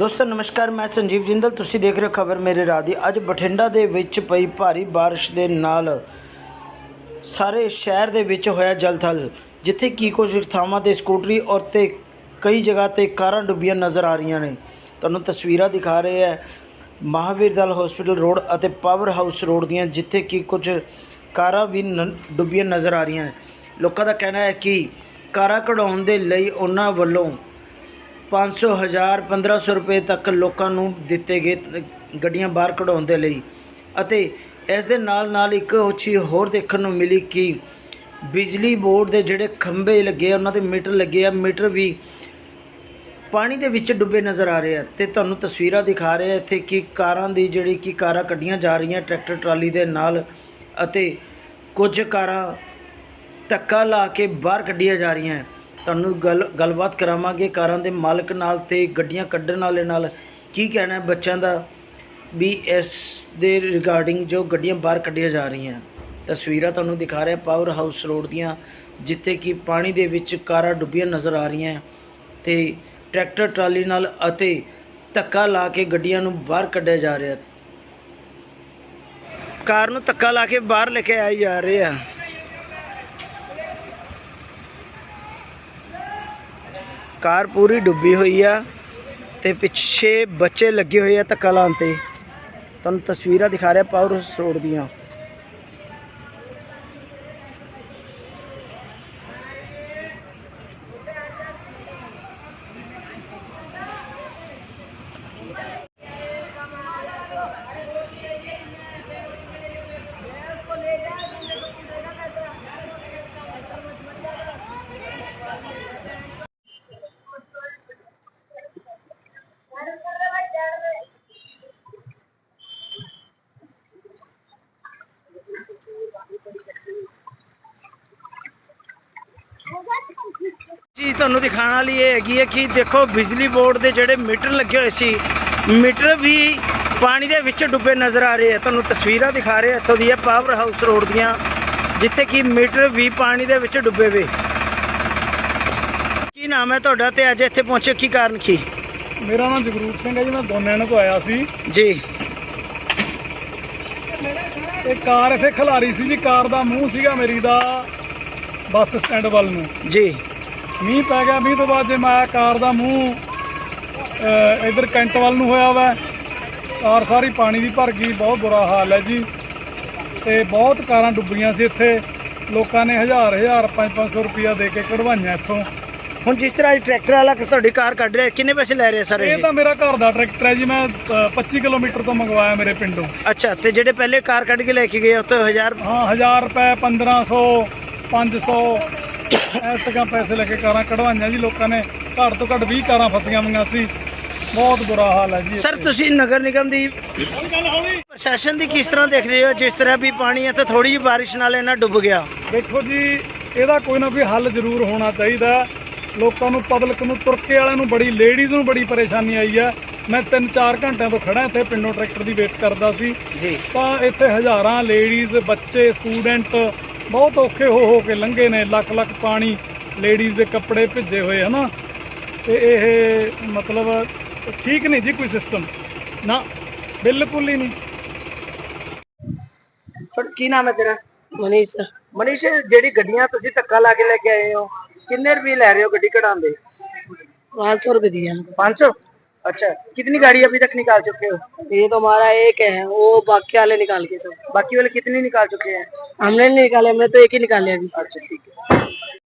ਦੋਸਤੋ, ਨਮਸਕਾਰ, ਮੈਂ ਸੰਜੀਵ ਜਿੰਦਲ। ਤੁਸੀਂ ਦੇਖ ਰਹੇ ਹੋ ਖਬਰ ਮੇਰੇ ਰਾਹ ਦੀ। ਅੱਜ ਬਠਿੰਡਾ ਦੇ ਵਿੱਚ ਪਈ ਭਾਰੀ ਬਾਰਿਸ਼ ਦੇ ਨਾਲ ਸਾਰੇ ਸ਼ਹਿਰ ਦੇ ਵਿੱਚ ਹੋਇਆ ਜਲਥਲ, ਜਿੱਥੇ ਕੀ ਕੁਝ ਥਾਵਾਂ ਤੇ ਸਕੂਟਰੀ ਔਰ ਤੇ ਕਈ ਜਗ੍ਹਾ ਤੇ ਕਾਰਾਂ ਡੁੱਬੀਆਂ ਨਜ਼ਰ ਆ ਰਹੀਆਂ ਨੇ। ਤੁਹਾਨੂੰ ਤਸਵੀਰਾਂ ਦਿਖਾ ਰਹੇ ਹੈ ਮਹਾਵੀਰ ਦਲ ਹਸਪੀਟਲ ਰੋਡ ਅਤੇ ਪਾਵਰ ਹਾਊਸ ਰੋਡ ਦੀਆਂ, ਜਿੱਥੇ ਕਿ ਕੁਝ ਕਾਰਾਂ ਵੀ ਨ- ਡੁੱਬੀਆਂ ਨਜ਼ਰ ਆ ਰਹੀਆਂ ਨੇ। ਲੋਕਾਂ ਦਾ ਕਹਿਣਾ ਹੈ ਕਿ ਕਾਰਾਂ ਕਢਾਉਣ ਦੇ ਲਈ ਉਹਨਾਂ ਵੱਲੋਂ 500 ਹਜ਼ਾਰ 1500 ਰੁਪਏ ਤੱਕ ਲੋਕਾਂ ਨੂੰ ਦਿੱਤੇ ਗਏ, ਗੱਡੀਆਂ ਬਾਹਰ ਕਢਾਉਣ ਦੇ ਲਈ। ਅਤੇ ਇਸ ਦੇ ਨਾਲ ਨਾਲ ਇੱਕ ਚੀਜ਼ ਹੋਰ ਦੇਖਣ ਨੂੰ ਮਿਲੀ ਕਿ ਬਿਜਲੀ ਬੋਰਡ ਦੇ ਜਿਹੜੇ ਖੰਭੇ ਲੱਗੇ ਆ, ਉਹਨਾਂ ਦੇ ਮੀਟਰ ਲੱਗੇ ਆ, ਮੀਟਰ ਵੀ ਪਾਣੀ ਦੇ ਵਿੱਚ ਡੁੱਬੇ ਨਜ਼ਰ ਆ ਰਹੇ ਆ। ਤੇ ਤੁਹਾਨੂੰ ਤਸਵੀਰਾਂ ਦਿਖਾ ਰਹੇ ਆ ਇੱਥੇ ਕਿ ਕਾਰਾਂ ਦੀ ਜਿਹੜੀ ਕਿ ਕਾਰਾਂ ਕੱਢੀਆਂ ਜਾ ਰਹੀਆਂ ਟਰੈਕਟਰ ਟਰਾਲੀ ਦੇ ਨਾਲ ਅਤੇ ਕੁਝ ਕਾਰਾਂ ਧੱਕਾ ਲਾ ਕੇ ਬਾਹਰ ਕੱਢੀਆਂ ਜਾ ਰਹੀਆਂ। ਤੁਹਾਨੂੰ ਗੱਲ ਗੱਲਬਾਤ ਕਰਾਵਾਂਗੇ ਕਾਰਾਂ ਦੇ ਮਾਲਕ ਨਾਲ ਤੇ ਗੱਡੀਆਂ ਕੱਢਣ ਵਾਲੇ ਨਾਲ। ਕੀ ਕਹਿਣਾ ਹੈ ਬੱਚਿਆਂ ਦਾ ਵੀ ਇਸ ਦੇ ਰਿਗਾਰਡਿੰਗ ਜੋ ਗੱਡੀਆਂ ਬਾਹਰ ਕੱਢੀਆਂ ਜਾ ਰਹੀਆਂ? ਤਸਵੀਰਾਂ ਤੁਹਾਨੂੰ ਦਿਖਾ ਰਿਹਾ ਪਾਵਰ ਹਾਊਸ ਰੋਡ ਦੀਆਂ, ਜਿੱਥੇ ਕਿ ਪਾਣੀ ਦੇ ਵਿੱਚ ਕਾਰਾਂ ਡੁੱਬੀਆਂ ਨਜ਼ਰ ਆ ਰਹੀਆਂ ਹੈ ਤੇ ਟਰੈਕਟਰ ਟਰਾਲੀ ਨਾਲ ਅਤੇ ਧੱਕਾ ਲਾ ਕੇ ਗੱਡੀਆਂ ਨੂੰ ਬਾਹਰ ਕੱਢਿਆ ਜਾ ਰਿਹਾ ਕਾਰ ਨੂੰ ਧੱਕਾ ਲਾ ਕੇ ਬਾਹਰ ਲੈ ਕੇ ਆਏ ਜਾ ਰਹੇ ਆ। ਕਾਰ ਪੂਰੀ ਡੁੱਬੀ ਹੋਈ ਆ ਤੇ ਪਿੱਛੇ ਬੱਚੇ ਲੱਗੇ ਹੋਏ ਆ ਧੱਕਾ ਲਾਉਣ ਤੇ। ਤੁਹਾਨੂੰ ਤਸਵੀਰਾਂ ਦਿਖਾ ਰਿਹਾ ਪਾਵਰ ਹਾਊਸ ਰੋਡ ਦੀਆਂ। ਚੀਜ਼ ਤੁਹਾਨੂੰ ਦਿਖਾਉਣ ਵਾਲੀ ਇਹ ਹੈਗੀ ਹੈ ਕਿ ਦੇਖੋ ਬਿਜਲੀ ਬੋਰਡ ਦੇ ਜਿਹੜੇ ਮੀਟਰ ਲੱਗੇ ਹੋਏ ਸੀ ਮੀਟਰ ਵੀ ਪਾਣੀ ਦੇ ਵਿੱਚ ਡੁੱਬੇ ਨਜ਼ਰ ਆ ਰਹੇ ਆ। ਤੁਹਾਨੂੰ ਤਸਵੀਰਾਂ ਦਿਖਾ ਰਹੇ ਇੱਥੋਂ ਦੀ ਪਾਵਰ ਹਾਊਸ ਰੋਡ ਦੀਆਂ ਜਿੱਥੇ ਕਿ ਮੀਟਰ ਵੀ ਪਾਣੀ ਦੇ ਵਿੱਚ ਡੁੱਬੇ ਵੇ। ਕੀ ਨਾਮ ਹੈ ਤੁਹਾਡਾ ਤੇ ਅੱਜ ਇੱਥੇ ਪਹੁੰਚੇ ਕੀ ਕਾਰਨ ਕੀ? ਮੇਰਾ ਨਾਮ ਜਗਰੂਪ ਸਿੰਘ ਹੈ ਜੀ ਮੈਂ ਦੋਨੇਣ ਤੋਂ ਆਇਆ ਸੀ। ਜੀ। ਇਹ ਕਾਰ ਇੱਥੇ ਖਲਾਰੀ ਸੀ ਜੀ ਕਾਰ ਦਾ ਮੂੰਹ ਸੀਗਾ ਮੇਰੀ ਦਾ ਬੱਸ ਸਟੈਂਡ ਵੱਲ ਨੂੰ। ਜੀ। ਮੀਂਹ ਪੈ ਗਿਆ ਮੀਂਹ ਤੋਂ ਬਾਅਦ ਜੇ ਮੈਂ ਕਾਰ ਦਾ ਮੂੰਹ ਇੱਧਰ ਕੈਂਟ ਵੱਲ ਨੂੰ ਹੋਇਆ ਵਾ ਕਾਰ ਸਾਰੀ ਪਾਣੀ ਦੀ ਭਰ ਗਈ ਬਹੁਤ ਬੁਰਾ ਹਾਲ ਹੈ ਜੀ। ਤੇ ਬਹੁਤ ਕਾਰਾਂ ਡੁੱਬੀਆਂ ਸੀ ਇੱਥੇ ਲੋਕਾਂ ਨੇ ਹਜ਼ਾਰ ਹਜ਼ਾਰ 5-500 ਰੁਪਇਆ ਦੇ ਕੇ ਕਢਵਾਈਆਂ ਇੱਥੋਂ। ਹੁਣ ਜਿਸ ਤਰ੍ਹਾਂ ਇਹ ਟਰੈਕਟਰ ਵਾਲਾ ਤੁਹਾਡੀ ਕਾਰ ਕੱਢ ਰਿਹਾ ਕਿੰਨੇ ਪੈਸੇ ਲੈ ਰਿਹਾ ਸਰ ਇਹ ਤਾਂ ਮੇਰਾ ਘਰ ਦਾ ਟਰੈਕਟਰ ਹੈ ਜੀ ਮੈਂ ਅਹ, 25 ਕਿਲੋਮੀਟਰ ਤੋਂ ਮੰਗਵਾਇਆ ਮੇਰੇ ਪਿੰਡੋਂ। ਅੱਛਾ ਤੇ ਜਿਹੜੇ ਪਹਿਲੇ ਕਾਰ ਕੱਢ ਕੇ ਲੈ ਕੇ ਗਏ ਉੱਥੇ 1000 ਹਾਂ 1000 ਰੁਪਏ 1500 500 ਇਸ ਤਰ੍ਹਾਂ ਪੈਸੇ ਲੈ ਕੇ ਕਾਰਾਂ ਕਢਵਾਈਆਂ ਜੀ ਲੋਕਾਂ ਨੇ। ਘੱਟ ਤੋਂ ਘੱਟ 20 ਕਾਰਾਂ ਫਸੀਆਂ ਹੋਈਆਂ ਸੀ। ਬਹੁਤ ਬੁਰਾ ਹਾਲ ਹੈ ਜੀ ਸਰ ਤੁਸੀਂ ਨਗਰ ਨਿਗਮ ਦੀ ਪ੍ਰਸ਼ਾਸਨ ਦੀ ਕਿਸ ਤਰ੍ਹਾਂ ਦੇਖਦੇ ਹੋ? ਜਿਸ ਤਰ੍ਹਾਂ ਵੀ ਪਾਣੀ ਇੱਥੇ ਥੋੜੀ ਜਿਹੀ ਬਾਰਿਸ਼ ਨਾਲ ਇਹਨਾਂ ਡੁੱਬ ਗਿਆ। ਦੇਖੋ ਜੀ ਇਹਦਾ ਕੋਈ ਨਾ ਕੋਈ ਹੱਲ ਜ਼ਰੂਰ ਹੋਣਾ ਚਾਹੀਦਾ। ਲੋਕਾਂ ਨੂੰ ਪਬਲਿਕ ਨੂੰ ਤੁਰਕੇ ਵਾਲਿਆਂ ਨੂੰ ਬੜੀ ਲੇਡੀਜ਼ ਨੂੰ ਬੜੀ ਪਰੇਸ਼ਾਨੀ ਆਈ ਹੈ। ਮੈਂ 3-4 ਘੰਟਿਆਂ ਤੋਂ ਖੜਾ ਇੱਥੇ ਪਿੰਡੋਂ ਟਰੈਕਟਰ ਦੀ ਵੇਟ ਕਰਦਾ ਸੀ। ਜੀ। ਤਾਂ ਇੱਥੇ ਹਜ਼ਾਰਾਂ ਲੇਡੀਜ਼ ਬੱਚੇ ਸਟੂਡੈਂਟ ਬਹੁਤ ਔਖੇ ਹੋ ਹੋ ਕੇ ਲੰਘੇ ਨੇ ਲੱਖ ਲੱਖ ਪਾਣੀ ਲੇਡੀਜ਼ ਦੇ ਕੱਪੜੇ ਭਿੱਜੇ ਹੋਏ ਹਨਾ? ਤੇ ਇਹ ਮਤਲਬ ਠੀਕ ਨਹੀਂ ਜੀ ਕੋਈ ਸਿਸਟਮ ਨਾ ਬਿਲਕੁਲ ਹੀ ਨਹੀਂ। ਪਰ ਕੀ ਨਾਮ ਹੈ ਤੇਰਾ? ਮਨੀਸ਼। ਮਨੀਸ਼ ਜਿਹੜੀ ਗੱਡੀਆਂ ਤੁਸੀਂ ਧੱਕਾ ਲਾ ਕੇ ਲੈ ਕੇ ਆਏ ਹੋ ਕਿੰਨੇ ਰੁਪਏ ਲੈ ਰਹੇ ਹੋ ਗੱਡੀ ਕਢਾਉਣ ਦੇ? 500 ਰੁਪਏ ਦੀਆਂ। 500 अच्छा कितनी गाड़ी अभी तक निकाल चुके हो ये तो हमारा एक है वो बाकी वाले निकाल के सब बाकी वाले कितने निकाल चुके हैं हमने नहीं निकाले हमने तो एक ही निकाले अभी अच्छा ठीक है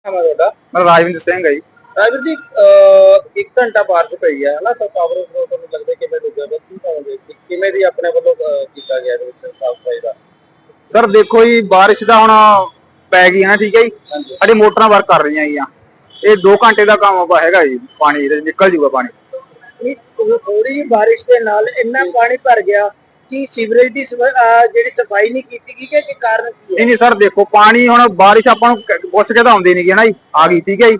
ਤੁਹਾਡਾ ਮੇਰਾ ਰਾਜਵਿੰਦਰ ਸਿੰਘ ਹੈ ਜੀ ਰਾਜਵੀਰ ਜੀ ਅਹ, ਇੱਕ ਘੰਟਾ ਬਾਰਿਸ਼ ਪਈ ਹੈ ਹਨਾ ਤਾਂ ਪਾਵਰ ਫਲੋ ਤੁਹਾਨੂੰ ਲੱਗਦਾ ਕਿਵੇਂ ਡੁੱਬਿਆ ਵਾ? ਕੀ ਕਹੋਗੇ ਕਿ ਕਿਵੇਂ ਦੀ ਆਪਣੇ ਵੱਲੋਂ ਅਹ, ਕੀਤਾ ਗਿਆ ਇਹਦੇ ਵਿੱਚ ਸਾਫ ਸਫਾਈ ਦਾ ਸਰ ਦੇਖੋ ਜੀ ਬਾਰਿਸ਼ ਦਾ ਹੁਣ ਪੈ ਗਈ ਹੈ ਨਾ ਠੀਕ ਹੈ ਜੀ ਸਾਡੀ ਮੋਟਰਾਂ ਵਰਕ ਕਰ ਰਹੀਆਂ ਹੈਗੀਆਂ ਇਹ 2 ਘੰਟੇ ਦਾ ਕੰਮ ਵਾ ਹੈਗਾ ਜੀ ਪਾਣੀ ਇਹਦੇ 'ਚ ਨਿਕਲ ਜੂਗਾ ਪਾਣੀ ਥੋੜੀ ਜਿਹੀ ਬਾਰਿਸ਼ ਦੇ ਨਾਲ ਇੰਨਾ ਪਾਣੀ ਭਰ ਗਿਆ ਕਿ ਸੀਵਰੇਜ ਦੀ ਸਫ- ਅਹ, ਜਿਹੜੀ ਸਫ਼ਾਈ ਨਹੀਂ ਕੀਤੀ ਗਈ ਕਿ ਕਾਰਨ ਕੀ ਹੈ? ਨਹੀਂ ਨਹੀਂ ਸਰ ਦੇਖੋ ਪਾਣੀ ਹੁਣ ਬਾਰਿਸ਼ ਆਪਾਂ ਨੂੰ ਕ- ਪੁੱਛ ਕੇ ਤਾਂ ਆਉਂਦੀ ਨਹੀਂ ਗੀ ਨਾ ਜੀ? ਆ ਗਈ ਠੀਕ ਹੈ ਜੀ?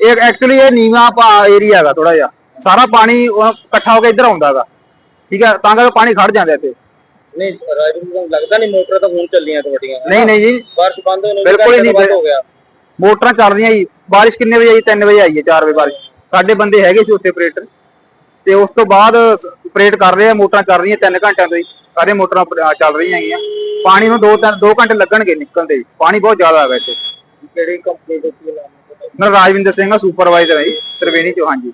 ਇਹ ਐਕਚੁਅਲੀ ਇਹ ਨੀਵਾਂ ਏਰੀਆ ਹੈਗਾ ਥੋੜਾ ਜਿਹਾ। ਸਾਰਾ ਪਾਣੀ ਉਹ ਇਕੱਠਾ ਹੋ ਕੇ ਇੱਧਰ ਆਉਂਦਾ ਹੈਗਾ ਠੀਕ ਹੈ? ਤਾਂ ਕਰਕੇ ਪਾਣੀ ਖੜ ਜਾਂਦਾ ਇੱਥੇ। ਨਹੀਂ ਰਾਜਵੀਰ ਨੂੰ ਲੱਗਦਾ ਨਹੀਂ ਮੋਟਰ ਤਾਂ ਹੁਣ ਚੱਲੀਆਂ ਤੁਹਾਡੀਆਂ। ਨਹੀਂ ਨਹੀਂ ਜੀ। ਬਾਰਿਸ਼ ਬੰਦ ਹੋਣ ਬਿਲਕੁਲ ਹੀ ਨਹੀਂ ਬੰਦ ਹੋ ਗਿਆ। ਮੋਟਰਾਂ ਚੱਲ ਰਹੀਆਂ ਜੀ। ਬਾਰਿਸ਼ ਕਿੰਨੇ ਵਜੇ ਆਈ? 3 ਵਜੇ ਆਈ ਹੈ 4 ਵਜੇ ਬਾਰਿਸ਼। ਸਾਡੇ ਬੰਦੇ ਹੈਗੇ ਸੀ ਉੱਥੇ ਆਪਰੇਟਰ ਤੇ ਉਸ ਤੋਂ ਬਾਅਦ ਆਪਰੇਟ ਕਰ ਰਹੇ ਆ ਮੋਟਰਾਂ ਚੱਲ ਰਹੀਆਂ 3 ਘੰਟਿਆਂ ਤੋਂ ਹੀ। ਸਾਰੇ ਮੋਟਰਾਂ ਚੱਲ ਰਹੀਆਂ ਹੈਗੀਆਂ। ਪਾਣੀ ਨੂੰ 2 2 ਘੰਟੇ ਲੱਗਣਗੇ ਨਿਕਲਦੇ ਪਾਣੀ ਬਹੁਤ ਜ਼ਿਆਦਾ ਹੈਗਾ ਇੱਥੇ। ਕਿਹੜੀ ਕੰਪਨੀ ਦੇ ਕੀ ਨਾਮ ਮੈਂ ਰਾਜਵਿੰਦਰ ਸਿੰਘ ਆ ਸੁਪਰਵਾਈਜ਼ਰ ਹੈ ਜੀ ਤ੍ਰਿਵੇਣੀ ਚੋਂ ਹਾਂਜੀ।